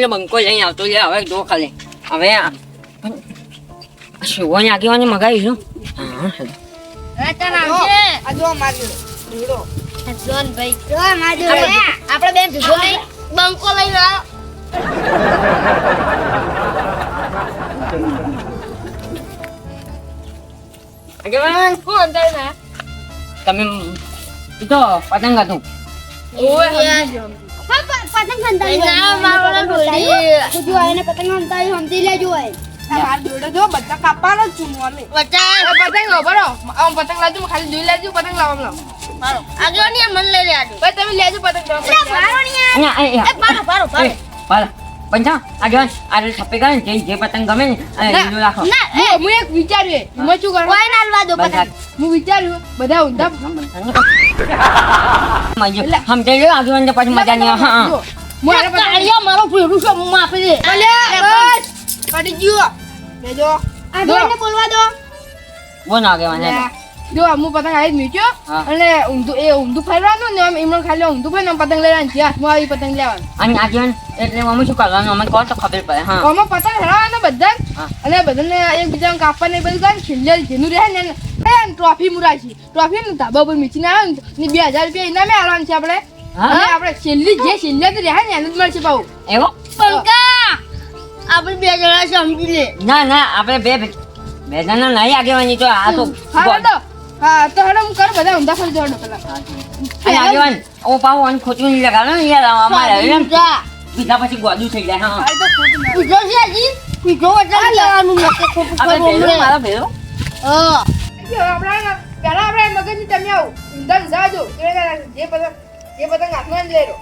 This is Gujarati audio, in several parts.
એટલે બંકો લઈને આવતો લે હવે જો ખાલી. હવે આ આગેવાને મગાવી મગાવીશું હા હેલો. આ જો મારી જોડો આપણે બે ભેગો નહીં બંકો લઈને આવ્યો આગેવાન? હું અંદર ના. તમે ઈ તો પતંગ હતું પતંગ સંતાઈ માર જોડે જો બધા કાપવાનો જ છું મોલે વચ્ચા પતંગ બરો આમ પતંગ લાવજો ખાલી જોઈ લેજો પતંગ લાવવા લાવ મારો આગળની મન લઈ લે ભાઈ તમે લેજો પતંગ તમે અહીંયા અહીંયા એ પાડો પાડો એ પાડો પંચા આગેવાન આ છપ્પે કરે જે જે પતંગ ગમે ને એ રાખો ના હું એક વિચાર્યું હું શું કરવાનું કોઈ ના લવા દો પતંગ હું વિચાર્યું બધા ઊંધા સમજાઈ ગયો આગેવાન તો પછી મજા નહીં હા કાળિયો મારો ફેરું છે હું આપી દે. અલ્યા, બસ. કટી ગયો. લેજો આગળને બોલવા દો. બોલ આગેવાન હેલો. જો હું પતંગ આવી મૂક્યો અને ઊંધું એ ઊંધું ફરવાનું ને આમ એમને ખાલી ઊંધું આમ પતંગ લેવાની છે હાથમાં આવી પતંગ લેવાની અને આગેવાન એટલે અમે શું કરવાનું? અમને કહો તો ખબર પડે હા. પતંગ હરાવવાના બધા અને બધાને એકબીજાને કાપવાને ને બધું કરે છેલ્લે જેનું રહે ને ટ્રોફી મુરાશી. ટ્રોફી ને ધાબા પર મીચીને આવે ને બે હજાર રૂપિયા ઇનામે આવવાનું છે આપણે. આપણે છેલ્લી જે છેલ્લે તો રહ્યા ને એને જ મળશે ભાવ એવો? પંકા! આપણે બે જણા સમજી લે. ના ના આપણે બે બે જણા નહીં આગેવાની તો આ તો હા તો. હા તો હેડો હું કરું બધા ઊંધા ફરી જવાનું પેલા અને આગેવાન ઓ પાવ અન ખોટું નહીં લગાડો ને યાર અમારે એમ. જા બીજા પછી ગોદું થઈ જાય હા. આ તો ખોટું ના. પીધો છે હજી? પીધો વચ્ચે લેવાનું નથી ખોટું હમણાં. મારા ભેરો હા. આપણે પેલા આપણે મગજની તમે આવો. ઊંધા જાજો જે. પતંગ જે પતંગ હાથમાં જ લઈ લો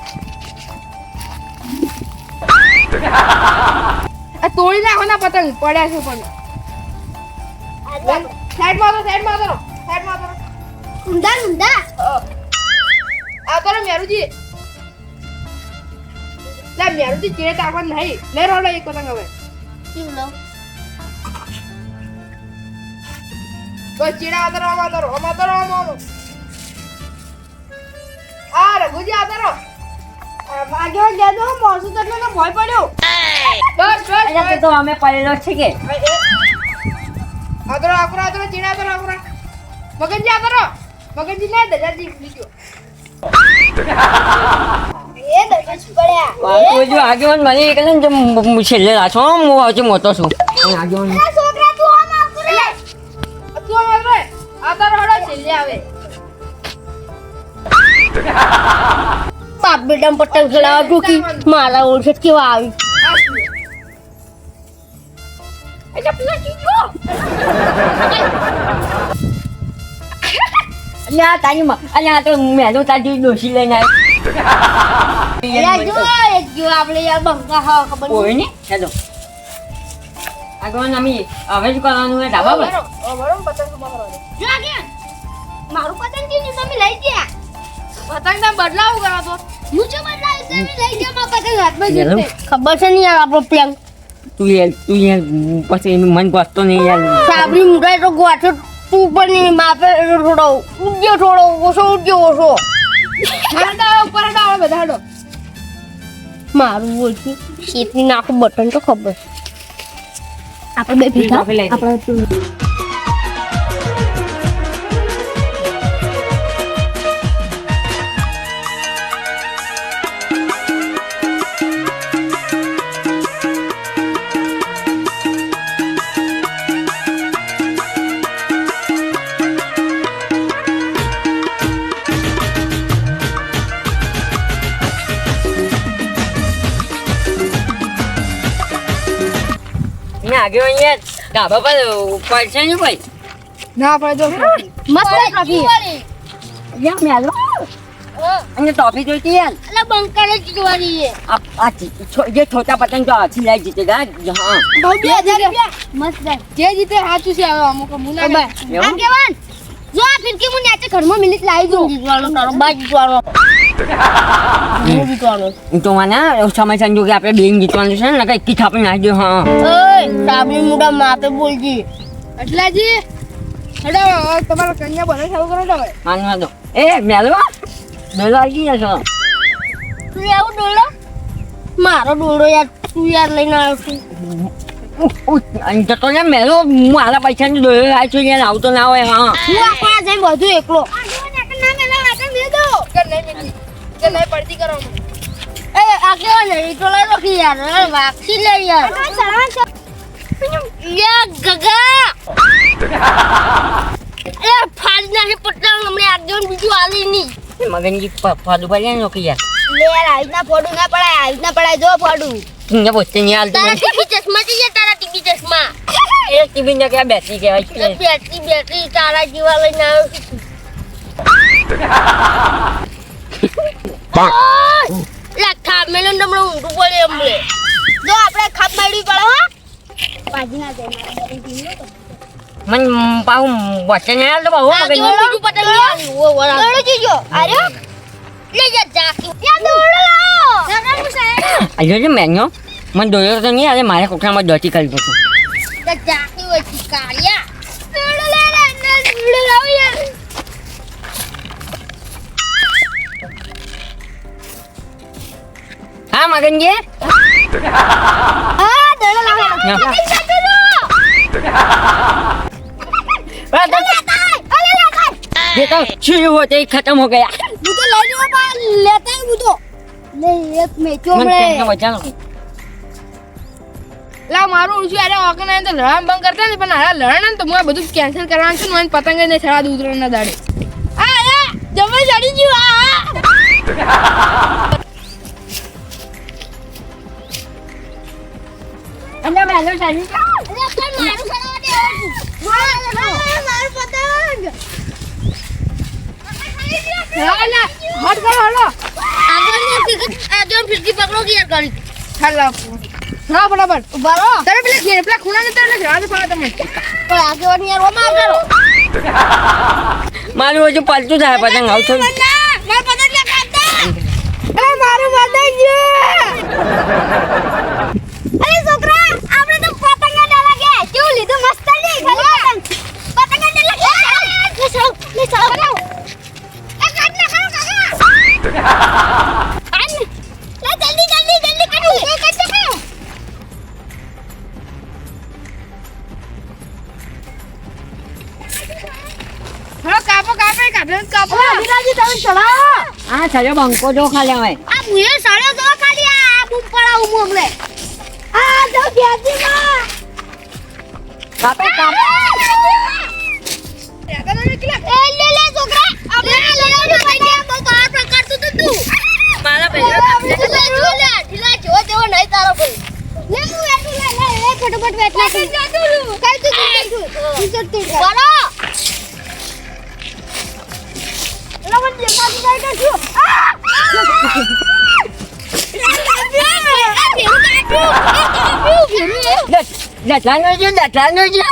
આ તોડી નાખવાના પતંગ પડ્યા છે પણ. સાઈડમાં તો સાઈડમાં તો સાઈડમાં તો. ઊંધા ઊંધા? આ કરો મેરુજી. લે મેરુજી ચેડે તાકવાનું નહીં. લે રોડો એક પતંગ હવે. કેવું લો? બસ ચેડા આતરો આમ આતરો આમ આતરો આમ રઘુજી આતરો આગળ દેજો મોસું તો એટલે ભય પડ્યો. બસ બસ તો અમે પડેલો છે કે. આતરો આકરો આતરો ચેડા આતરો આકરો મગનજી આતરો મગનજી ના દજાજી પડ્યા. આગેવાન મને એકલે તો છેલ્લે રાખો હું આવતી મોટો છું. આગેવાન. છોકરા તું આમ આવતું રે. તું આતરો આતરો હડો છેલ્લે આવે. બાપ બેટા પતંગ ચલાવવા ટૂંકી મારા ઓળખે કેવા આવી. અલ્યા તારી અલ્યા તો મેલો તારી ડોસી લઈને યાર આવી જો એક જો આપણે યાર બંકા હા ખબર કોઈ ને. આગેવાન અમે હવે કરવાનું હે ધાબા પર. પતંગ મારું પતંગ તમે લઈ ગયા? પતંગ તમે બદલાવું કરો તો. હું જો બદલાવી તમે લઈ જાવ મારા પતંગ હાથમાં જશે ખબર છે નહીં યાર આપણો પ્લાન તું યાર તું યાર પછી મન ગોતતો નહીં યાર. સાબરી મુઠાઈ તો ગોઠો તું પણ નહીં માપે થોડો ઉડ્યો થોડો ઓછો ઉડ્યો ઓછો. હડો ઉપર હડો હવે બધા મારું ઓછું. શેતની નાખું બટન તો ખબર આપણે બે ભેગા. આપણે ને આગેવાન અહીંયા ધાબા પર પડશે ને ભાઈ ના પડે જો મસ્ત ટ્રોફી યાર મેલો અને ટોફી જોઈતી યાર અલા બંકર જ જોવાની છે. આ આ જી- છો- જે છોટા પતંગ તો હાથી લઈ જીતેગા હા. બહુ બે હજાર રૂપિયા મસ્ત જે જીતે હાચું છે હવે અમુક મુના આ કેવાન? જો આ ફિરકી હું નેચે ઘરમાં મિલિત લાવી દઉં. જીતવાનો તારો બાજ જીતવાનો તો મને સમય સંજોગે આપણે બેન જીતવાનું છે ને કઈ કીઠા પણ નાખી દો હા. ઓય મુડા માપે બોલજી. એટલાજી હેડો તમારો કન્યા બને ચાલુ કરો તમે. માનવા દો એ મેલવા? મેલવા આવી છો? તું આવું ડોળો મારો ડોળો યાર તું યાર લઈને આવ્યો છું. જતો ને મેલો મારા પૈસાની દોયો લાવ છું યાર આવતો ના હોય હા. હું આપણા જઈને બધું એકલો. કે નહીં મિલી કે નહીં પડતી કરો એ આગળ નહીં તો લઈ યાર વાક્ષી લે યાર. યા ગગા એ ફાડી નાખે પટ્ટા હમણે આગળ બીજું આલી નહીં મગનજી ફાદુ પડે ને કે યાર લે યાર આવી ના ફોડું ના પડાય આવી ના પડાય જો ફોડું તું બોલતે નહીં હાલતું તારા ટીવી ચશ્મા છે તારા ટીવી ચશ્મા એ ટીવી ને ક્યાં બેસી કહેવાય છે બેટરી બેટરી તારા જેવા લઈને આવ્યો છું લે મેલો ને હમણાં ઊંધું પડે અમને જો આપણે ખાપ મારવી પડે હો પાજી ના જાય મન પાઉં વચ્ચે નહીં હાલતો બહુ મગનજી બીજું પતંગ લેવાનું ઓ વરા દોડો જીજો અરે લે જા જાકી યા દોડો લાવો જગા સાહેબ. આજે જે મેન્યો મને દોયો તો નહીં આજે મારે કોઠામાં દોતી કરી છું જા જાકી હોય ચિકારિયા દોડો લે લે દોડો લાવો યાર. હા મગનજી? હા? ये तो शुरू होते ही खत्म हो गया હું તો લઈ જવા બા લેતા હું તો લે એક મેચો मन હમણે कहना बचाओ લા મારું ઓળખ્યું અરે ઓર્ગનાઇઝ તો લડામ બંધ કરતા ને પણ હારા લડે ને તો હું આ બધું કેન્સલ કરવાનું છે ને મને પતંગ જ નહીં ચડા દઉં ઉતરાણના દાડે આ આ જમે ચડી ગયું આ અને મેલો પણ મારું ચડાવવા દે મારું મારું પતંગ. હટ કરો હલો. આગળ ફિરકી પકડો કે યાર કરી હાલ. હા બરાબર. રહો. તારે પેલા ઘેર પેલા ખૂણા ને તારે જવા દે તમે. પણ આગળની યાર ઓમાં કરો મારું હજુ પાલતું થાય પતંગ આવું થોડું મારું પતંગ લે કાઢતા અરે મારું પતંગ તમે ચડાવો આ ચાલો બંકો જો ખાલી હવે આ મુએ સાડ્યો તો ખાલી આ બૂમ પડાવું હું હમણે. આ તો બેજી માં કાપે કાપ એ લે લે છોકરા આપણે લે લે લે ભાઈ બહુ બહાર પ્રકાર તું તું. તું મારા ઢીલા જો લે ઢીલા જો તેવો નહીં તારો ભાઈ. લે હું બેઠું લે લે એ ફટાફટ દેખાતું કે શું જો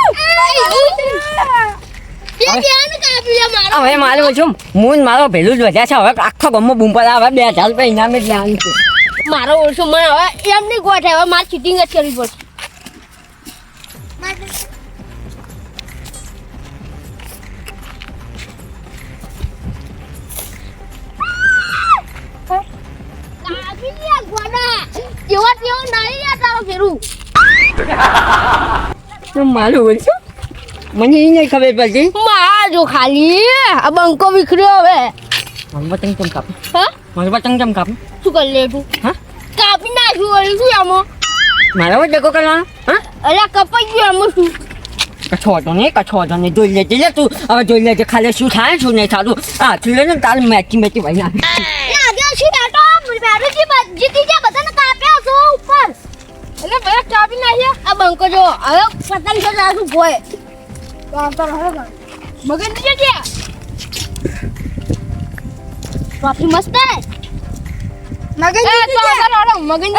હવે મારું છું મૂન મારો ભેલું જ વધ્યા છે. હવે આખો ગમો બૂમ પર હવે બે હજાર રૂપિયા ઇનામ જ લેવાનું છે. મારો ઓછું મને હવે એમ નહીં ગોઠે હવે મારે ચીટિંગ જ કરવી પડશે. જેવા તેવો નહીં યાર તારો ફેરું તો મારું બોલશું મને એ નહીં ખબર પડતી. માં જો ખાલી આ બંકો વિખર્યો હવે. મારું પતંગ કાપ? હા? મારું પતંગ કાપ? શું કરી લે તું હા? કાપી નાખ્યું વળી શું આમો? મારા વચ્ચે ડકો કરવાનો? હા? અરે કપાઈ ગયું આમાં શું? કછો હતો નહીં કછો હતો નહીં. જોઈ લેજે લે તું. હવે જોઈ લેજે ખાલી શું થાય શું નહીં થાતું. હા તું લે ને તારું મેચી મેચી ભાઈ ગયા બધાને કાપ્યા છો ઉપર. એટલે ભાઈ કાપી નાખ્યા. આ બંકો જો હવે પતંગ તો લાગુ ભોય કાપતા રહો મગન નીચે ગયા ટ્રોફી મસ્ત હે. મગન એ તો આગળ હાલો મગન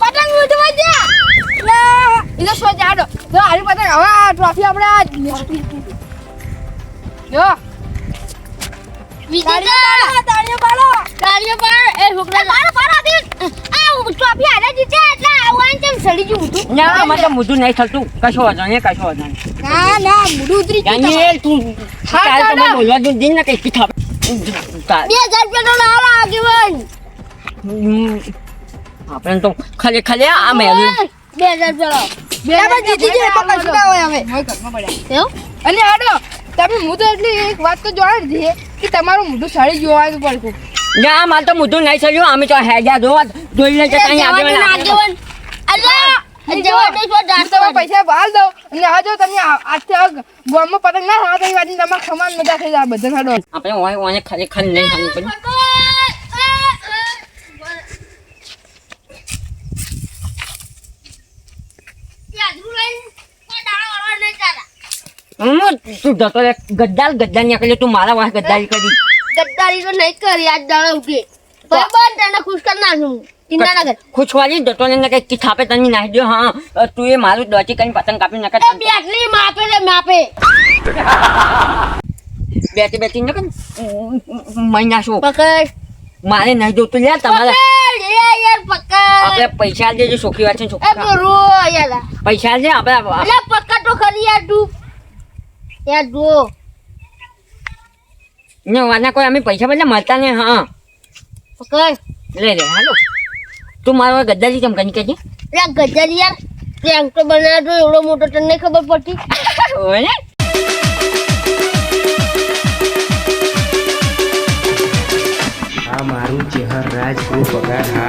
પતંગ ઉડવા ગયા. લે. ઇધર સો જાડો તો હારી પતંગ હવે ટ્રોફી આપણે જો. વિજેતા તાળીઓ પાડો તાળીઓ પાડ. એ છોકરા પાડો પાડો દે આ ટ્રોફી હારે જીતે એટલે આવાન તેમ સડી ગયું હતું ના મને તો નહીં થતું. કશો હતો નહીં કશો નહીં. ના ના ઉતરી તું હા, તમે બોલવા દઉં દિન ને કઈ ખબર બે હજાર રૂપિયા નો લાવો આગેવાન આપણે તો ખાલી ખાલી આ મેળવી. બે હજાર બે જીતી જઈએ તો કશું ના હોય હવે. મોય ઘરમાં પડ્યા. એવું? અને આડો તમે હું તો એટલી એક વાત તો જાણી જ છે કે તમારું મોઢું સાડી જોવાનું પડશે ના મારે તો મોઢું નહીં ચડ્યું અમે તો હેજા જોવા જોઈ લેજે કઈ આગળ આગેવાન પૈસા બહાર દો. અને આ જો તમે આજથી ગામમાં પતંગ ના ખાવા તો એ વાતની તમારે ખમાન મજા થઈ જાય બધા આપણે ઓય ઓય ખાલી ખાલી નહીં ખાલી પડ્યું તું જતો રે ગદ્દાર ગદ્દાર નીકળ્યો તું મારા વાસ ગદ્દારી કરી. ગદ્દારી તો નહીં કરી આજ દાડો ઉઠી બરાબર તને ખુશ કરી નાખું ચિંતા ના કર. ખુશવાલી જતો ને કઈ કી થાપે તને નાખી દો હા. તું એ મારું દોચી કરીને પતંગ કાપી નાખે એ બેટરી માપે રે માપે. બેઠી બેઠી ને કન મહિના શું પકડ. મારે નહીં જોતું લે તમારે. આપણે પૈસા દેજો છોકરી વાત છે છોકરી પૈસા દે આપણે પકડ તો ખરી યાર તું યાર જુઓ. ને વાના કોઈ અમે પૈસા બધા મળતા ને હા. પકડ. લે લે હાલો. તું મારો ગદ્દારી કેમ કરી કેજે લે ગદ્દારી યાર પ્રેન્ક તો બનાવ્યો તો એવડો મોટો તને ખબર પડતી. હોય ને? આ મારું ચહેર રાજ ગ્રુપ પગાર હા.